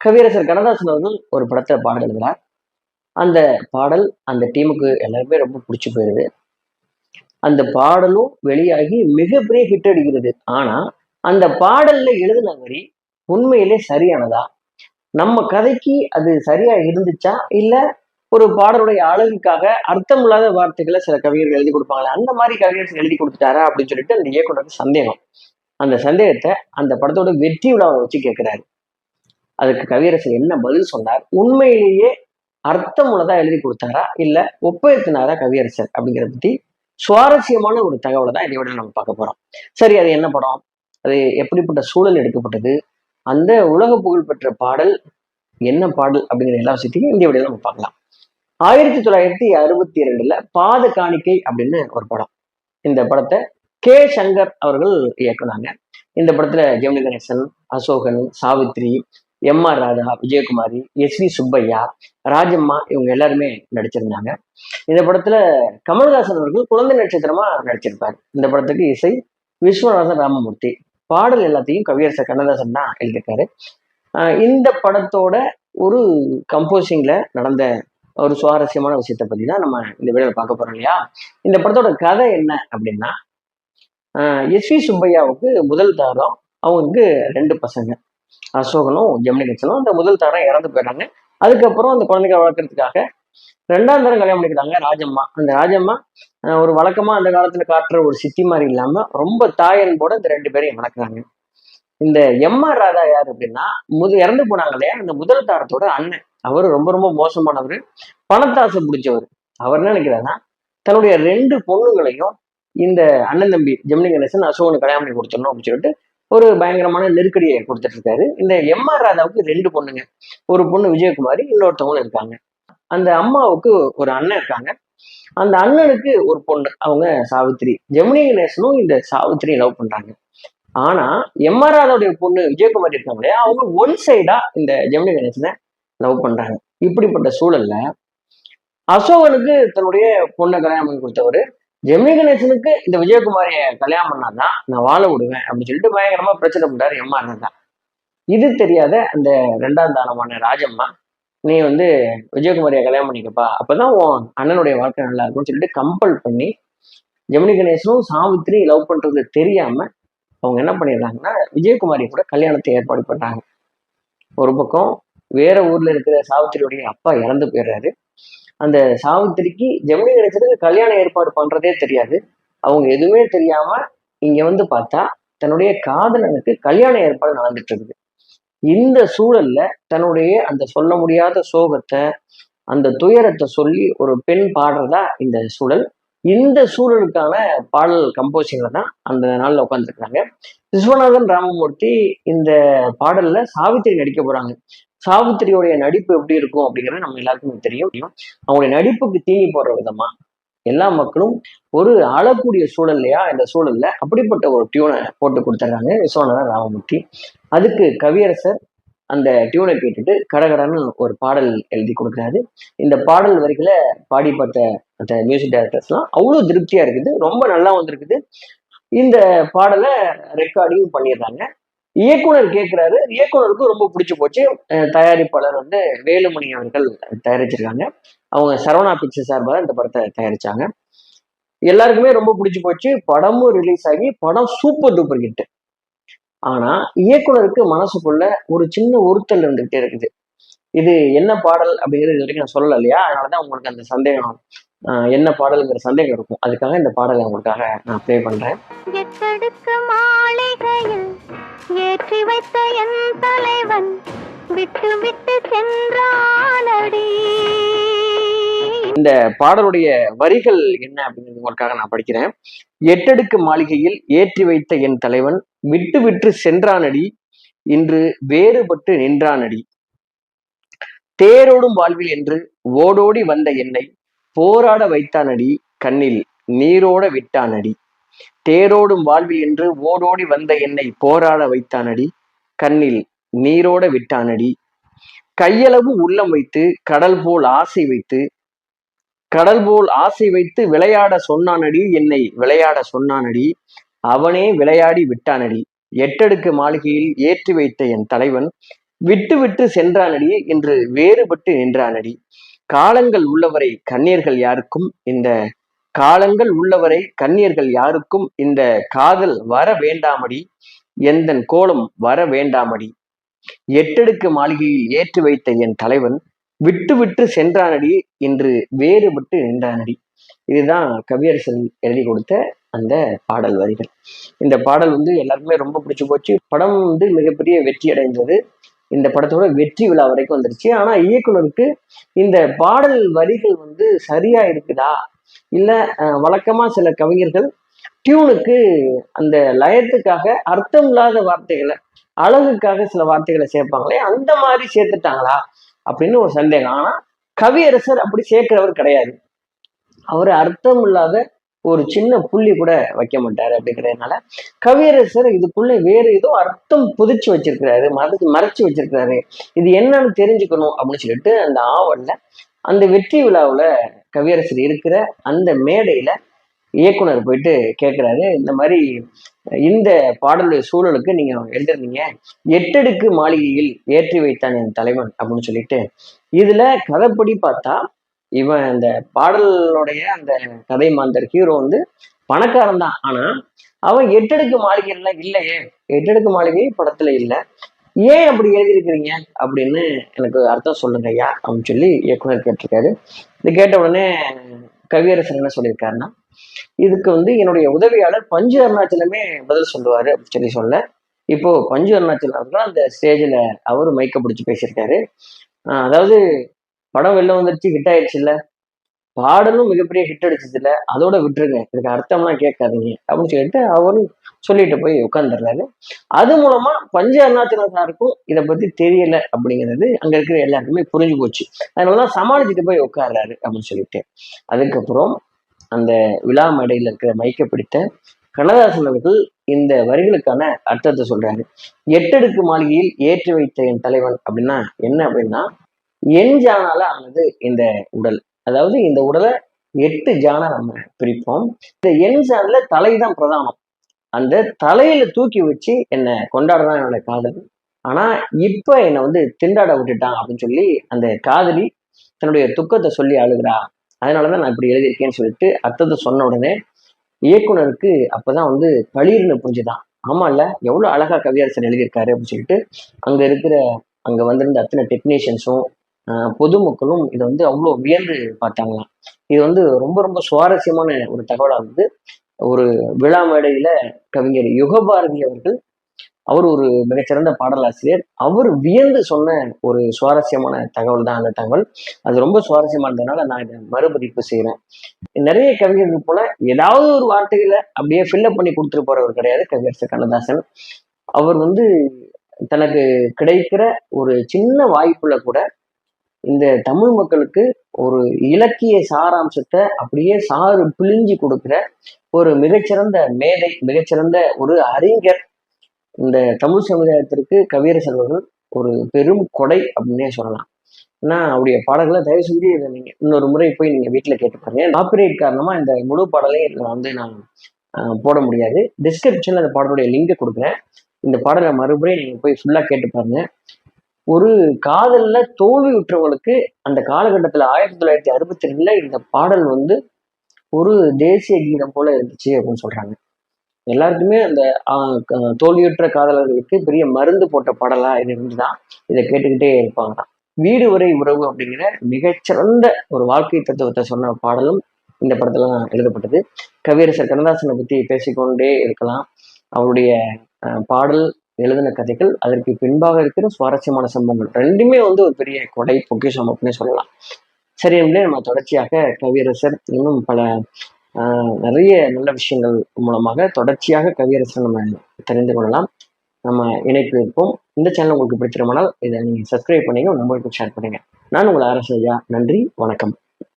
கவியரசர் கண்ணதாசன் அவர்கள் ஒரு படத்தை பாடல் எழுதுறார். அந்த பாடல் அந்த டீமுக்கு எல்லாருமே ரொம்ப பிடிச்சி போயிருது. அந்த பாடலும் வெளியாகி மிகப்பெரிய ஹிட் அடிக்கிறது. ஆனா அந்த பாடல்ல எழுதின வரி உண்மையிலே சரியானதா? நம்ம கதைக்கு அது சரியா இருந்துச்சா? இல்ல ஒரு பாடலுடைய அழகுக்காக அர்த்தமில்லாத வார்த்தைகளை சில கவிஞர்கள் எழுதி கொடுப்பாங்களே அந்த மாதிரி கவிஞர்கள் எழுதி கொடுத்துட்டாரா அப்படின்னு சொல்லிட்டு அந்த இயக்குனருக்கு சந்தேகம். அந்த சந்தேகத்தை அந்த படத்தோட வெற்றி விழாவை வச்சு கேட்கிறாரு அதுக்கு கவியரசர் என்ன பதில் சொன்னார்? உண்மையிலேயே அர்த்தம் உள்ளதா எழுதி கொடுத்தாரா? இல்ல ஒப்பேத்தினாரா கவியரசர்? அப்படிங்கிறத பத்தி சுவாரஸ்யமான ஒரு தகவலை தான் இதை விட நம்ம பார்க்க போறோம். சரி அது என்ன படம்? அது எப்படிப்பட்ட சூழல் எடுக்கப்பட்டது? அந்த உலக புகழ் பெற்ற பாடல் என்ன பாடல் அப்படிங்கிற எல்லா விஷயத்தையும் இந்த வீடியோல நம்ம பார்க்கலாம். ஆயிரத்தி தொள்ளாயிரத்தி அறுபத்தி ரெண்டுல பாத காணிக்கை அப்படின்னு ஒரு படம். இந்த படத்தை கே. சங்கர் அவர்கள் இயக்குனாங்க. இந்த படத்துல Gemini Ganesan Asokan Savitri M R Radha Vijayakumari S V Subbaiah Rajamma இவங்க எல்லாருமே நடிச்சிருந்தாங்க. இந்த படத்துல கமல்ஹாசன் அவர்கள் குழந்தை நட்சத்திரமா நடிச்சிருப்பார். இந்த படத்துக்கு இசை விஸ்வநாதன் ராமமூர்த்தி பாடல் எல்லாத்தையும் கவியரசர் கண்ணதாசன் தான் எழுதியிருக்காரு. ஆஹ் இந்த படத்தோட ஒரு கம்போசிங்ல நடந்த ஒரு சுவாரஸ்யமான விஷயத்தை பத்தி தான் நம்ம இந்த வீடியோல பார்க்க போறோம் இல்லையா? இந்த படத்தோட கதை என்ன அப்படின்னா எஸ் வி சுப்பையாவுக்கு முதல் தாரம் அவங்களுக்கு ரெண்டு பசங்க. அசோகனும் ஜெமினி கட்சனும் அந்த முதல் தாரம் இறந்து போயிடுறாங்க. அதுக்கப்புறம் அந்த குழந்தைகளை வளர்க்கறதுக்காக ரெண்டாம் தரம் கல்யாணம் பண்ணிக்கிறாங்க ராஜம்மா. அந்த ராஜம்மா ஆஹ் ஒரு வழக்கமா அந்த காலத்துல காட்டுற ஒரு சித்தி மாதிரி இல்லாம ரொம்ப தாயன்போட இந்த ரெண்டு பேரையும் வளர்க்குறாங்க. இந்த எம் ஆர் ராதா யார் அப்படின்னா முது இறந்து போனாங்க இல்லையா? அந்த முதல் தாரத்தோட அண்ணன். அவர் ரொம்ப ரொம்ப மோசமானவர் பணத்தாசை பிடிச்சவர். அவர் என்ன நினைக்கிறாருன்னா தன்னுடைய ரெண்டு பொண்ணுங்களையும் இந்த அண்ணன் தம்பி ஜெமினி கணேசன் அசோகனுக்கு கல்யாணம் பண்ணி கொடுத்துடணும் அப்படின்னு சொல்லிட்டு ஒரு பயங்கரமான நெருக்கடியை கொடுத்துட்டு இருக்காரு இந்த எம் ஆர் ராதாவுக்கு ரெண்டு பொண்ணுங்க. ஒரு பொண்ணு விஜயகுமாரி இன்னொருத்தவங்களும் இருக்காங்க. அந்த அம்மாவுக்கு ஒரு அண்ணன் இருக்காங்க. அந்த அண்ணனுக்கு ஒரு பொண்ணு அவங்க சாவித்ரி ஜெமினி கணேசனும் இந்த சாவித்ரியும் லவ் பண்றாங்க. ஆனா எம் ஆர் ராதாவுடைய பொண்ணு விஜயகுமாரி இருக்காங்க இல்லையா? அவங்க ஒன் சைடா இந்த ஜெமினி கணேசனை லவ் பண்றாங்க. இப்படிப்பட்ட சூழல்ல அசோகனுக்கு தன்னுடைய பொண்ணை கல்யாணம் பண்ணி கொடுத்தவர் ஜெமினி கணேசனுக்கு இந்த விஜயகுமாரிய கல்யாணம் பண்ணாதான் நான் வாழ விடுவேன் அப்படின்னு சொல்லிட்டு பயங்கரமா பிரச்சனை பண்றாரு எம்மா இருந்தா இது தெரியாத அந்த ரெண்டாம் தானமான ராஜம்மா நீ வந்து விஜயகுமாரியை கல்யாணம் பண்ணிக்கப்பா. அப்பதான் உன் அண்ணனுடைய வாழ்க்கை நல்லா இருக்கும்னு சொல்லிட்டு கம்பல் பண்ணி ஜெமினி கணேசனும் சாவித்திரி லவ் பண்றது தெரியாம அவங்க என்ன பண்ணிடுறாங்கன்னா விஜயகுமாரி கூட கல்யாணத்தை ஏற்பாடு பண்றாங்க. ஒரு பக்கம் வேற ஊர்ல இருக்கிற சாவித்திரியுடைய அப்பா இறந்து போயிடுறாரு. அந்த சாவித்திரிக்கு ஜெமினி கணேசனுக்கு கல்யாண ஏற்பாடு பண்றதே தெரியாது. அவங்க எதுவுமே தெரியாம இங்க வந்து பார்த்தா தன்னுடைய காதலனுக்கு கல்யாண ஏற்பாடு நடந்துட்டு இருக்குது. இந்த சூழல்ல தன்னுடைய அந்த சொல்ல முடியாத சோகத்தை அந்த துயரத்தை சொல்லி ஒரு பெண் பாடுறதா இந்த சூழல். இந்த சூழலுக்கான பாடல் கம்போசிங்ல தான் அந்த நாள்ல உட்காந்துருக்காங்க விஸ்வநாதன் ராமமூர்த்தி இந்த பாடல்ல சாவித்திரி நடிக்க போறாங்க. சாவித்திரியோடைய நடிப்பு எப்படி இருக்கும் அப்படிங்கிறது நம்ம எல்லாருக்குமே தெரியும் அவங்களுடைய நடிப்புக்கு தீனி போடுற விதமா எல்லா மக்களும் ஒரு அழக்கூடிய சூழல்லையா இந்த சூழல்ல அப்படிப்பட்ட ஒரு டியூனை போட்டு கொடுத்துருக்காங்க விஸ்வநாதன் ராமமூர்த்தி. அதுக்கு கவியரசர் அந்த டியூனை கேட்டுட்டு கடகடன்னு ஒரு பாடல் எழுதி கொடுக்குறாரு. இந்த பாடல் வரிகளை பாடி பார்த்த அந்த மியூசிக் டைரக்டர்ஸ்லாம் அவ்வளோ திருப்தியா இருக்குது. ரொம்ப நல்லா வந்திருக்குது. இந்த பாடலை ரெக்கார்டிங் பண்ணிடுறாங்க. இயக்குனர் கேட்குறாரு இயக்குனருக்கு ரொம்ப பிடிச்சி போச்சு. தயாரிப்பாளர் வந்து வேலுமணி அவர்கள் தயாரிச்சிருக்காங்க. அவங்க சரவணா பிக்சர் சார்பாக இந்த படத்தை தயாரிச்சாங்க. எல்லாருக்குமே ரொம்ப பிடிச்சி போச்சு. படமும் ரிலீஸ் ஆகி படம் சூப்பர் டூப்பர் ஹிட் ஆனா இயக்குனருக்கு மனசுக்குள்ள ஒரு சின்ன உறுத்தல் இருந்துகிட்டே இருக்குது. இது என்ன பாடல் அப்படிங்கிறது இது வரைக்கும் நான் சொல்லல இல்லையா? அதனாலதான் உங்களுக்கு அந்த சந்தேகம் என்ன பாடல்ங்கிற சந்தேகம் இருக்கும். அதுக்காக இந்த பாடலை உங்களுக்காக நான் ப்ளே பண்றேன். வைத்த என் தலைவன் விட்டு விட்டு சென்றானடி. இந்த பாடலுடைய வரிகள் என்ன அப்படிங்கிறது உங்களுக்காக நான் படிக்கிறேன். எட்டடுக்கு மாளிகையில் ஏற்றி வைத்த என் தலைவன் விட்டு விட்டு சென்றானடி. இன்று வேறுபட்டு நின்றானடி. தேரோடும் வாழ்வில் என்று ஓடோடி வந்த என்னை போராட வைத்தானடி. கண்ணில் நீரோட விட்டானடி. தேரோடும் வாழ்வில் என்று ஓடோடி வந்த என்னை போராட வைத்தானடி. கண்ணில் நீரோட விட்டானடி. கையளவு உள்ளம் வைத்து கடல் போல் ஆசை வைத்து கடல் போல் ஆசை வைத்து விளையாட சொன்னானடி என்னை விளையாட சொன்னானடி அவனே விளையாடி விட்டானடி. எட்டடுக்கு மாளிகையில் ஏற்றி வைத்த என் தலைவன் விட்டு விட்டு சென்றானடி என்று வேறுபட்டு நின்றானடி. காலங்கள் உள்ளவரை கண்ணீர்கள் யாருக்கும் இந்த காலங்கள் உள்ளவரை கண்ணியர்கள் யாருக்கும் இந்த காதல் வர வேண்டாமடி. எந்தன் கோலம் வர வேண்டாமடி. எட்டடுக்கு மாளிகையில் ஏற்றி வைத்த என் தலைவன் விட்டு விட்டு சென்றானடி இன்று வேறுபட்டு நின்றானடி. இதுதான் கவியரசன் எழுதி கொடுத்த அந்த பாடல் வரிகள். இந்த பாடல் வந்து எல்லாருக்குமே ரொம்ப பிடிச்சு போச்சு. படம் வந்து மிகப்பெரிய வெற்றி அடைந்தது. இந்த படத்தோட வெற்றி விழா வரைக்கும் வந்துருச்சு. ஆனா இயக்குனருக்கு இந்த பாடல் வரிகள் வந்து சரியா இருக்குதா? இல்ல வழக்கமா சில கவிஞர்கள் டியூனுக்கு அந்த லயத்துக்காக அர்த்தம் இல்லாத வார்த்தைகளை அழகுக்காக சில வார்த்தைகளை சேர்ப்பாங்களே அந்த மாதிரி சேர்த்துட்டாங்களா? அப்படின்னு ஒரு சந்தேகம். ஆனா கவியரசர் அப்படி சேர்க்கிறவர் கிடையாது. அவர் அர்த்தம் இல்லாத ஒரு சின்ன புள்ளி கூட வைக்க மாட்டாரு. அப்படிங்கிறதுனால கவியரசர் இதுக்குள்ள வேற ஏதோ அர்த்தம் புதிச்சு வச்சிருக்கிறாரு மறைச்சு மறைச்சு வச்சிருக்கிறாரு. இது என்னன்னு தெரிஞ்சுக்கணும் அப்படின்னு சொல்லிட்டு அந்த ஆவல்ல அந்த வெற்றி விழாவுல கவியரசர் இருக்கிற அந்த மேடையில இயக்குனர் போயிட்டு கேட்குறாரு இந்த மாதிரி இந்த பாடலுடைய சூழலுக்கு நீங்க எழுதிருந்தீங்க. எட்டடுக்கு மாளிகையில் ஏற்றி வைத்தான் என் தலைவன் அப்படின்னு சொல்லிட்டு இதுல கதைப்படி பார்த்தா இவன் அந்த பாடலுடைய அந்த கதை மாந்தர் ஹீரோ வந்து பணக்காரன் தான். ஆனா அவன் எட்டடுக்கு மாளிகையில இல்லையே. எட்டடுக்கு மாளிகை படத்துல இல்ல. ஏன் அப்படி எழுதியிருக்கிறீங்க? அப்படின்னு எனக்கு அர்த்தம் சொல்லுங்க ஐயா அப்படின்னு சொல்லி இயக்குனர் கேட்டிருக்காரு. இது கேட்ட உடனே கவியரசன் என்ன சொல்லியிருக்காருன்னா இதுக்கு வந்து என்னுடைய உதவியாளர் பஞ்சு அருணாச்சலமே பதில் சொல்லுவார் அப்படின்னு சொல்லி சொல்ல. இப்போ பஞ்சு அருணாச்சலம் தான் அந்த ஸ்டேஜில் அவரும் மைக்க பிடிச்சி பேசியிருக்காரு. அதாவது படம் வெளில வந்துருச்சு ஹிட் ஆயிடுச்சு இல்லை பாடலும் மிகப்பெரிய ஹிட் அடிச்சதுல அதோட விட்டுருங்க. இதுக்கு அர்த்தம்லாம் கேட்காதீங்க. அப்படின்னு சொல்லிட்டு அவரும் சொல்லிட்டு போய் உட்காந்துடுறாரு அது மூலமா பஞ்ச அருணாச்சலம் சாருக்கும் இதை பத்தி தெரியல அப்படிங்கிறது அங்க இருக்கிற எல்லாருக்குமே புரிஞ்சு போச்சு. அதனாலதான் சமாளிச்சுட்டு போய் உட்கார்றாரு அப்படின்னு சொல்லிட்டு. அதுக்கப்புறம் அந்த விழா மேடையில் இருக்கிற மைக்க பிடித்த கண்ணதாசன் அவர்கள் இந்த வரிகளுக்கான அர்த்தத்தை சொல்றாரு. எட்டடுக்கு மாளிகையில் ஏற்றி வைத்த என் தலைவன் அப்படின்னா என்ன அப்படின்னா என் ஜானால ஆனது இந்த உடல். அதாவது இந்த உடலை எட்டு ஜான நம்ம பிரிப்போம். இந்த என் ஜான்ல தலை தான் பிரதானம். அந்த தலையில தூக்கி வச்சு என்னை கொண்டாடுறான் என்னோட காதலி. ஆனா இப்ப என்னை வந்து திண்டாட விட்டுட்டான் அப்படின்னு சொல்லி அந்த காதலி தன்னுடைய துக்கத்தை சொல்லி அழுகிறா. அதனாலதான் நான் இப்படி எழுதியிருக்கேன்னு சொல்லிட்டு அத்தத்தை சொன்ன உடனே இயக்குனருக்கு அப்பதான் வந்து பளிர்னு புரிஞ்சுதான். ஆமா இல்ல எவ்வளவு அழகா கவியரசன் எழுதியிருக்காரு அப்படின்னு சொல்லிட்டு அங்க இருக்கிற அங்க வந்திருந்த அத்தனை டெக்னீஷியன்ஸும் பொதுமக்களும் இதை வந்து அவ்வளோ வியந்து பார்த்தாங்களாம். இது வந்து ரொம்ப ரொம்ப சுவாரஸ்யமான ஒரு தகவலாக இருந்தது ஒரு விழா மேடையில கவிஞர் யுகபாரதி அவர்கள் அவர் ஒரு மிகச்சிறந்த பாடலாசிரியர். அவர் வியந்து சொன்ன ஒரு சுவாரஸ்யமான தகவல் தான் அந்த தகவல். அது ரொம்ப சுவாரஸ்யமானதுனால நான் இதை மறுபதிப்பு செய்கிறேன் நிறைய கவிஞர்கள் போல ஏதாவது ஒரு வார்த்தைகளை அப்படியே ஃபில்லப் பண்ணி கொடுத்துட்டு போறவர் கிடையாது கவிஞர் கண்ணதாசன். அவர் வந்து தனக்கு கிடைக்கிற ஒரு சின்ன வாய்ப்புல கூட இந்த தமிழ் மக்களுக்கு ஒரு இலக்கிய சாராம்சத்தை அப்படியே சாறு பிழிஞ்சு கொடுக்குற ஒரு மிகச்சிறந்த மேதை மிகச்சிறந்த ஒரு அறிஞர் இந்த தமிழ் சமுதாயத்திற்கு கவியரசர் அவர்கள் ஒரு பெரும் கொடை அப்படின்னே சொல்லலாம். ஏன்னா அவருடைய பாடல்களை தயவு செஞ்சு இதை நீங்க இன்னொரு முறை போய் நீங்க வீட்டுல கேட்டு பாருங்க. காப்பிரைட் காரணமா இந்த முழு பாடலையும் இதுல வந்து நான் போட முடியாது. டிஸ்கிரிப்ஷன்ல அந்த பாடலுடைய லிங்கை கொடுக்குறேன். இந்த பாடலை மறுபடியும் நீங்க போய் ஃபுல்லா கேட்டு பாருங்க. ஒரு காதல்ல தோல்வி உற்றவங்களுக்கு அந்த காலகட்டத்தில் ஆயிரத்தி தொள்ளாயிரத்தி அறுபத்தி ரெண்டுல இந்த பாடல் வந்து ஒரு தேசிய கீதம் போல இருந்துச்சு அப்படின்னு சொல்றாங்க. எல்லாருக்குமே அந்த தோல்வியுற்ற காதலர்களுக்கு பெரிய மருந்து போட்ட பாடலா இது இருந்துதான். இதை கேட்டுக்கிட்டே இருப்பாங்க வீடு வரை உறவு அப்படிங்கிற மிகச்சிறந்த ஒரு வாழ்க்கை தத்துவத்தை சொன்ன பாடலும் இந்த படத்துல தான் எழுதப்பட்டது. கவியரசர் கண்ணதாசனை பத்தி பேசிக்கொண்டே இருக்கலாம். அவருடைய பாடல் எழுதின கதைகள் அதற்கு பின்பாக இருக்கிற சுவாரஸ்யமான சம்பவங்கள். ரெண்டுமே வந்து ஒரு பெரிய கொடை பொக்கிஷம் அப்படின்னு சொல்லலாம். சரி என்பதே நம்ம தொடர்ச்சியாக கவியரசர் இன்னும் பல நிறைய நல்ல விஷயங்கள் மூலமாக தொடர்ச்சியாக கவியரசர் நம்ம தெரிந்து கொள்ளலாம். நம்ம இணைப்பு இருப்போம். இந்த சேனல் உங்களுக்கு பிடிச்சிருமானால் இதை நீங்கள் சப்ஸ்கிரைப் பண்ணீங்க உங்க ஷேர் பண்ணுங்க நான் உங்கள் அரசு ஐயா. நன்றி வணக்கம்.